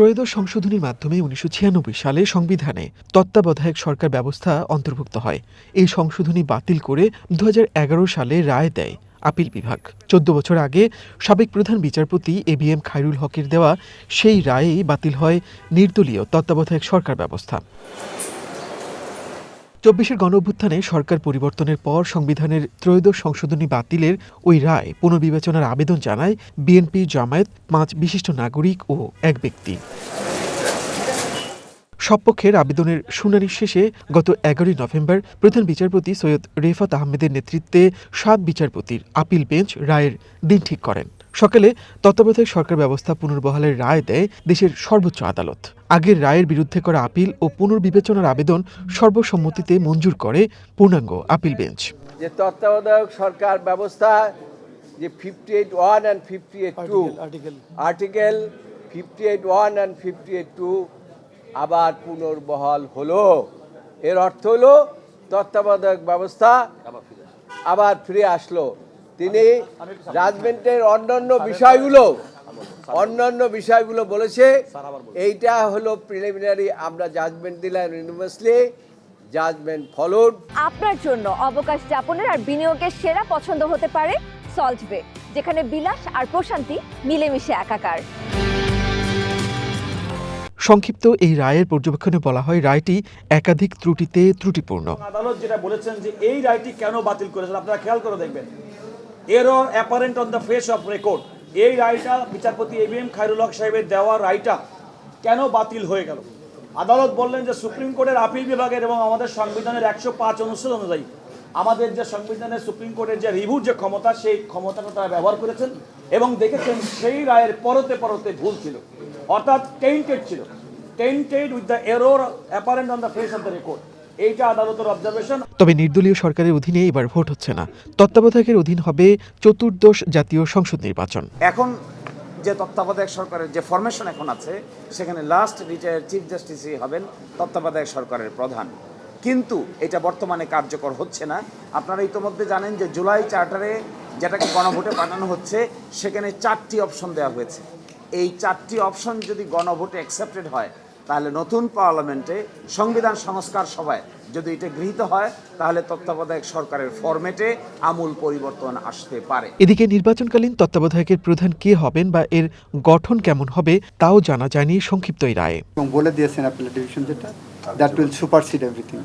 ত্রয়োদশ সংশোধনীর মাধ্যমে উনিশশো ছিয়ানব্বই সালে সংবিধানে তত্ত্বাবধায়ক সরকার ব্যবস্থা অন্তর্ভুক্ত হয়। এই সংশোধনী বাতিল করে দু হাজার এগারো সালে রায় দেয় আপিল বিভাগ। চোদ্দ বছর আগে সাবেক প্রধান বিচারপতি এ বি এম খাইরুল হকের দেওয়া সেই রায়েই বাতিল হয় নির্দলীয় তত্ত্বাবধায়ক সরকার ব্যবস্থা। চব্বিশের গণ অভ্যুত্থানে সরকার পরিবর্তনের পর সংবিধানের ত্রয়োদশ সংশোধনী বাতিলের ওই রায় পুনর্বিবেচনার আবেদন জানায় বিএনপি জামায়াত, পাঁচ বিশিষ্ট নাগরিক ও এক ব্যক্তি। সব পক্ষের আবেদনের শুনানি শেষে গত এগারোই নভেম্বর প্রধান বিচারপতি সৈয়দ রেফাত আহমেদের নেতৃত্বে সাত বিচারপতির আপিল বেঞ্চ রায়ের দিন ঠিক করেন। সকালে তত্ত্বাবধায়ক সরকার ব্যবস্থা পুনর্বহালের রায় দেয় দেশের সর্বোচ্চ আদালত। আগের রায়ের বিরুদ্ধে করা আপিল ও পুনর্বিবেচনার আবেদন সর্বসম্মতিতে মঞ্জুর করে পূর্ণাঙ্গ আপিল বেঞ্চ। যে তত্ত্বাবধায়ক সরকার ব্যবস্থা যে fifty eight one and fifty eight two article fifty eight one and fifty eight two আবার পুনর্বহাল হলো। এর অর্থ হলো তত্ত্বাবধায়ক ব্যবস্থা আবার ফিরে আসলো। তিনি জাজমেন্টের অন্যান্য বিষয়গুলো অন্যান্য বিষয়গুলো বলেছে এইটা হলো প্রিলিমিনারি আমরা জাজমেন্ট দিলাম ইউনিভার্সলি জাজমেন্ট ফলোড আপনার জন্য অবকাশ যাপনের আর বিনিয়োগের সেরা পছন্দ হতে পারে সল্ট বে যেখানে বিলাস আর প্রশান্তি মিলেমিশে একাকার। সংক্ষিপ্ত এই রায়ের পর্যবেক্ষণে বলা হয় রায়টি একাধিক ত্রুটিতে ত্রুটিপূর্ণ। আদালত যেটা বলেছেন যে এই রায়টি কেন বাতিল করেছেন আপনারা খেয়াল করে দেখবেন। Error apparent on the face of record এই রায়টা বিচারপতি A B M Khairul Haque সাহেবের দেওয়া রায়টা কেন বাতিল হয়ে গেল? আদালত বললেন যে সুপ্রিম কোর্টের আপিল বিভাগের এবং আমাদের সংবিধানের একশো পাঁচ অনুচ্ছেদ অনুযায়ী আমাদের যে সংবিধানের সুপ্রিম কোর্টের যে রিভিউর যে ক্ষমতা, সেই ক্ষমতাটা তারা ব্যবহার করেছেন এবং দেখেছেন সেই রায়ের পরতে পরতে ভুল ছিল। অর্থাৎ টেন্টেড ছিল। Tainted with the error apparent on the face of the record এইটা আদালতের অবজারভেশন তবে নির্দলীয় সরকারের অধীনে এবার ভোট হচ্ছে না। তত্ত্বাবধায়কের অধীন হবে চতুর্দশ জাতীয় সংসদ নির্বাচন। এখন যে তত্ত্বাবধায়ক সরকারের যে ফরমেশন এখন আছে সেখানে লাস্ট রিটায়ার চিফ জাস্টিসই হবেন তত্ত্বাবধায়ক সরকারের প্রধান। কিন্তু এটা বর্তমানে কার্যকর হচ্ছে না। আপনারা ইতোমধ্যে জানেন যে জুলাই চার্টারে যেটাকে গণভোটে পাঠানো হচ্ছে সেখানে চারটি অপশন দেওয়া হয়েছে। এই চারটি অপশন যদি গণভোটে অ্যাকসেপ্টেড হয় তাহলে নতুন পার্লামেন্টে সংবিধান সংস্কার সভায় যদি এটা গৃহীত হয় তাহলে তত্ত্বাবধায়ক সরকারের ফরম্যাটে আমূল পরিবর্তন আসতে পারে। এদিকে নির্বাচনকালীন তত্ত্বাবধায়কের প্রধান কে হবেন বা এর গঠন কেমন হবে তাও জানা যায়নি সংক্ষিপ্ত এই রায়ে। এবং বলে দিয়েছেন অ্যাপিলেট ডিভিশন যেটা দ্যাট উইল সুপারসিড এভরিথিং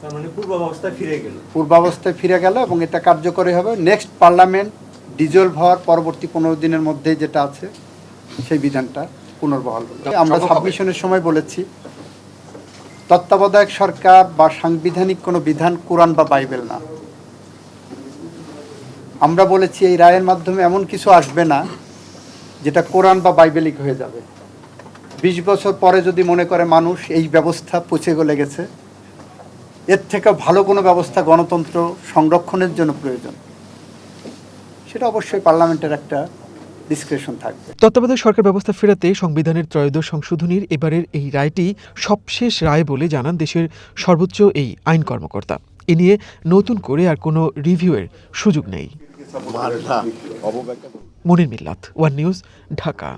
তার মানে পূর্বাবস্থায় ফিরে গেল। পূর্বাবস্থায় ফিরে গেল এবং এটা কার্যকরী হবে। নেক্সট পার্লামেন্ট ডিজলভ হওয়ার পরবর্তী পনেরো দিনের মধ্যে যেটা আছে সেই বিধানটা। পুনর্বহাল আমরা সাবমিশনের সময় বলেছি তত্ত্বাবধায়ক সরকার বা সাংবিধানিক কোনো বিধান কোরআন বা বাইবেল না। আমরা বলেছি এই রায়ের মাধ্যমে এমন কিছু আসবে না যেটা কোরআন বা বাইবেলিক হয়ে যাবে। বিশ বছর পরে যদি মনে করে মানুষ এই ব্যবস্থা পচে গলে গেছে এর থেকে ভালো কোনো ব্যবস্থা গণতন্ত্র সংরক্ষণের জন্য প্রয়োজন। সেটা অবশ্যই পার্লামেন্টের একটা ডিসক্রিপশন থাকবে তত্ত্বাবধায়ক সরকার ব্যবস্থা ফেরাতে সংবিধানের ত্রয়োদশ সংশোধনীর এবারের এই রায়টি সবশেষ রায় বলে জানান দেশের সর্বোচ্চ এই আইন কর্মকর্তা এ নিয়ে নতুন করে আর কোনো রিভিউয়ের সুযোগ নেই মনির মিল্লাত ওয়ান নিউজ ঢাকা